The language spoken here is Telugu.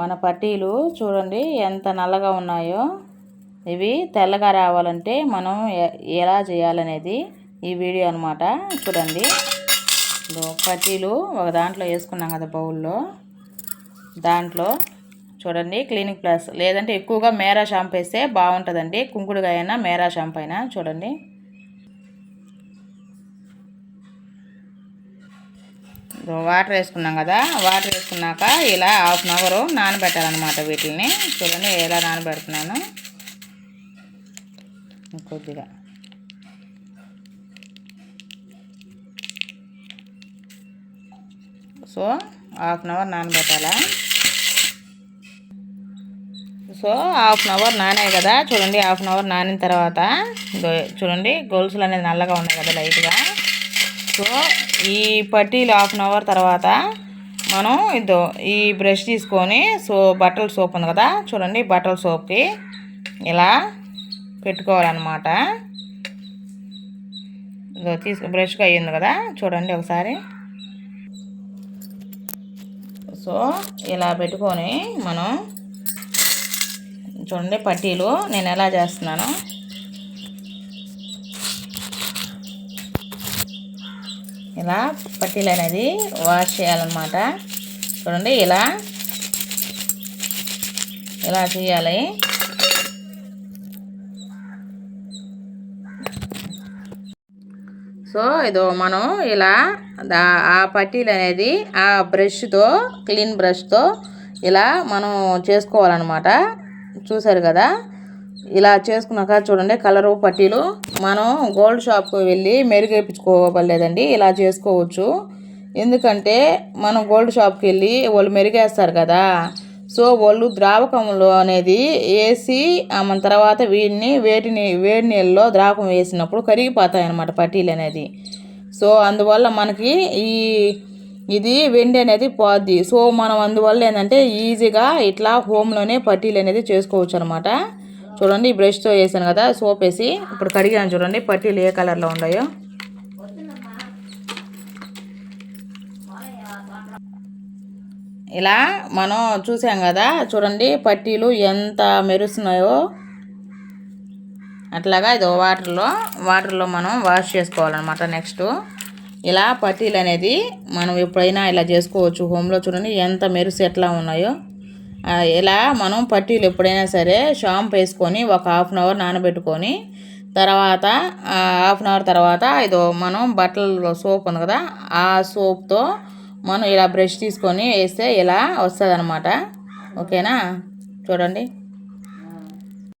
మన పట్టీలు చూడండి ఎంత నల్లగా ఉన్నాయో. ఇవి తెల్లగా రావాలంటే మనం ఎలా చేయాలనేది ఈ వీడియో అనమాట చూడండి. పట్టీలు ఒక దాంట్లో వేసుకున్నాం కదా బౌల్లో. దాంట్లో చూడండి క్లినిక్ ప్లస్. లేదంటే ఎక్కువగా మేరా షాంపూ వేస్తే బాగుంటుందండి. కుంకుడుగా అయినా మేరా షాంపూ అయినా చూడండి. వాటర్ వేసుకున్నాం కదా వాటర్ వేసుకున్నాక ఇలా హాఫ్ అన్ అవర్ నానబెట్టాలన్నమాట వీటిని చూడండి ఎలా నానబెడుతున్నాను. కొద్దిగా సో హాఫ్ అన్ అవర్ నానబెట్టాలా? సో హాఫ్ అన్ అవర్ నానాయి కదా చూడండి హాఫ్ అన్ అవర్ నానిన తర్వాత. చూడండి గొలుసులు అనేది నల్లగా ఉన్నాయి కదా లైట్గా. సో ఈ పట్టీలు హాఫ్ అన్ అవర్ తర్వాత మనం ఇదో ఈ బ్రష్ తీసుకొని సో బట్టల సోప్ ఉంది కదా చూడండి బట్టల సోప్కి ఇలా పెట్టుకోవాలన్నమాట. ఇదో తీసుకు బ్రష్గా అయ్యింది కదా చూడండి ఒకసారి. సో ఇలా పెట్టుకొని మనం చూడండి పట్టీలు నేను ఎలా చేస్తున్నాను. ఇలా పట్టీలు అనేది వాష్ చేయాలన్నమాట. చూడండి ఇలా. ఇలా చేయాలి. సో ఇదో మనం ఇలా ఆ పట్టీలు అనేది ఆ బ్రష్తో క్లీన్ బ్రష్తో ఇలా మనం చేసుకోవాలన్నమాట. చూసారు కదా? ఇలా చేసుకున్నాక చూడండి కలరు పట్టీలు. మనం గోల్డ్ షాప్కి వెళ్ళి మెరుగేపించుకోవలేదండి ఇలా చేసుకోవచ్చు. ఎందుకంటే మనం గోల్డ్ షాప్కి వెళ్ళి వాళ్ళు మెరుగేస్తారు కదా. సో వాళ్ళు ద్రావకంలో అనేది వేసి మన తర్వాత వీటిని వేటిని వేడి నీళ్ళలో ద్రావకం వేసినప్పుడు కరిగిపోతాయి అన్నమాట పట్టీలు అనేది. సో అందువల్ల మనకి ఈ ఇది వెండి అనేది పోద్ది. సో మనం అందువల్ల ఏంటంటే ఈజీగా ఇట్లా హోమ్లోనే పట్టీలు అనేది చేసుకోవచ్చు అనమాట చూడండి ఈ బ్రష్తో వేసాను కదా సోప్ వేసి ఇప్పుడు కడిగాను చూడండి పట్టీలు ఏ కలర్లో ఉన్నాయో. ఇలా మనం చూసాం కదా చూడండి పట్టీలు ఎంత మెరుస్తున్నాయో. అట్లాగా ఇది వాటర్లో వాటర్లో మనం వాష్ చేసుకోవాలన్నమాట నెక్స్ట్ ఇలా పట్టీలు అనేది మనం ఎప్పుడైనా ఇలా చేసుకోవచ్చు హోమ్లో చూడండి ఎంత మెరుసు ఎట్లా ఉన్నాయో. ఇలా మనం పట్టీలు ఎప్పుడైనా సరే షాంపు వేసుకొని ఒక హాఫ్ అన్ అవర్ నానబెట్టుకొని తర్వాత హాఫ్ అన్ అవర్ తర్వాత ఇదో మనం బట్టల సోప్ ఉంది కదా ఆ సోప్తో మనం ఇలా బ్రష్ తీసుకొని వేస్తే ఇలా వస్తుంది ఓకేనా? చూడండి.